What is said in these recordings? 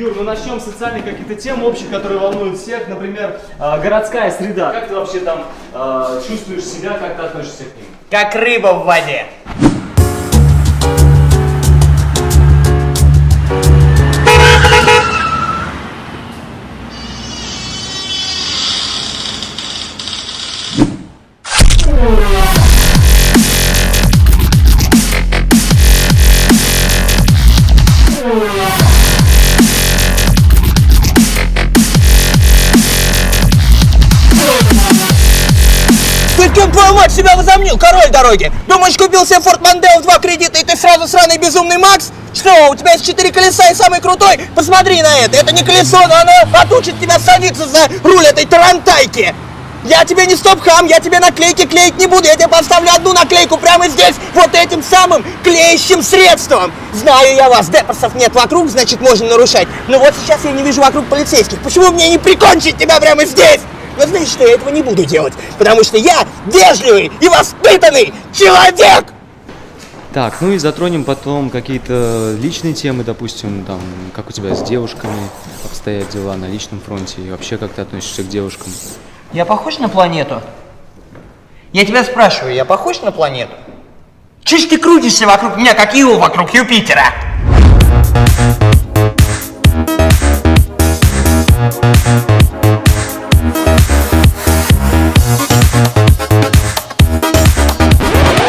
Юр, ну начнем с социальных каких-то тем общих, которые волнуют всех. Например, э, городская среда. Как ты вообще там э, чувствуешь себя, как ты относишься к ним? Как рыба в воде. Кем твою мать себя возомнил, король дороги? Думаешь, купил себе Форд Мондео в два кредита и ты сразу сраный безумный Макс? Что, у тебя есть четыре колеса и самый крутой? Посмотри на это, это не колесо, но оно отучит тебя садиться за руль этой тарантайки. Я тебе не стоп-хам, я тебе наклейки клеить не буду, я тебе поставлю одну наклейку прямо здесь, вот этим самым клеящим средством. Знаю я вас, депорсов нет вокруг, значит можно нарушать. Но вот сейчас я не вижу вокруг полицейских, почему мне не прикончить тебя прямо здесь? Но знаешь что, я этого не буду делать, потому что я вежливый и воспитанный человек! Так, ну и затронем потом какие-то личные темы, допустим, там, как у тебя с девушками обстоят дела на личном фронте, и вообще как ты относишься к девушкам. Я похож на планету? Я тебя спрашиваю, я похож на планету? Чё ж ты крутишься вокруг меня, как Ио вокруг Юпитера?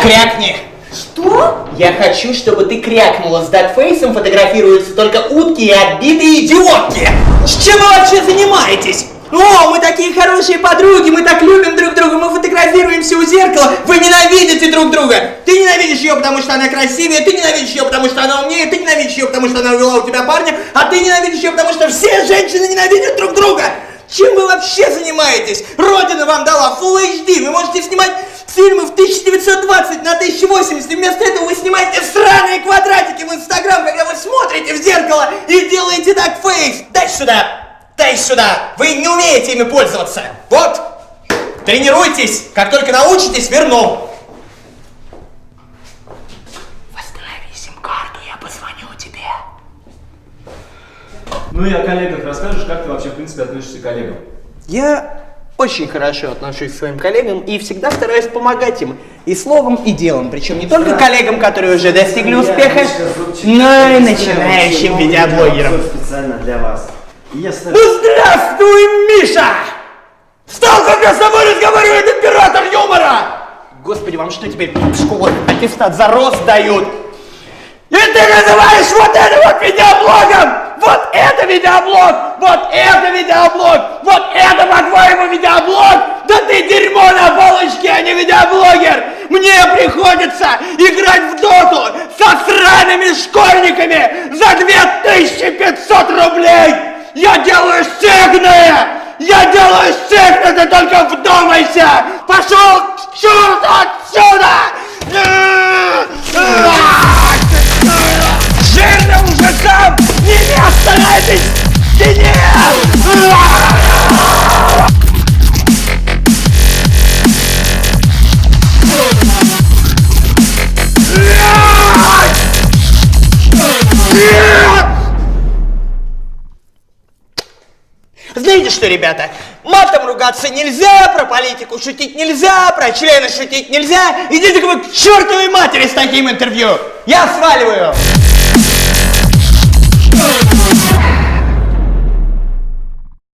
Крякни! Что? Я хочу, чтобы ты крякнула. С датфейсом фотографируются только утки и отбитые идиотки. С чем вы вообще занимаетесь? О, мы такие хорошие подруги, мы так любим друг друга, мы фотографируемся у зеркала, вы ненавидите друг друга. Ты ненавидишь ее, потому что она красивее, ты ненавидишь ее, потому что она умнее, ты ненавидишь ее, потому что она увела у тебя парня, а ты ненавидишь ее, потому что все женщины ненавидят друг друга. Чем вы вообще занимаетесь? Родина вам дала Full HD, вы можете снимать фильмы в 1920 на 1080, и вместо этого вы снимаете сраные квадратики в Инстаграм, когда вы смотрите в зеркало и делаете так фейс. Дай сюда, дай сюда, вы не умеете ими пользоваться. Вот, тренируйтесь, как только научитесь, верну. Восстанови сим-карту, я позвоню тебе. Ну и о коллегах расскажешь, как ты вообще, в принципе, относишься к коллегам? Я очень хорошо отношусь к своим коллегам и всегда стараюсь помогать им и словом, и делом. Причем не только коллегам, которые уже достигли успеха, но и начинающим видеоблогерам. Специально для вас. Ну здравствуй, Миша! Стал, как с тобой разговаривает император юмора! Господи, вам что теперь в школу аттестат за рост дают? И ты называешь вот это вот видеоблогом! Вот это видеоблог! Вот это видеоблог! Вот это, по-твоему, видеоблог! Да ты дерьмо на палочке, а не видеоблогер! Мне приходится играть в доту со сраными школьниками за 2500 рублей! Я делаю сигны! Я делаю сигны, ты только вдумайся! Пошел к черту отсюда! Мужикам не место на Знаете что, ребята, матом ругаться нельзя, про политику шутить нельзя, про члены шутить нельзя. Идите-ка вы к чертовой матери с таким интервью. Я сваливаю.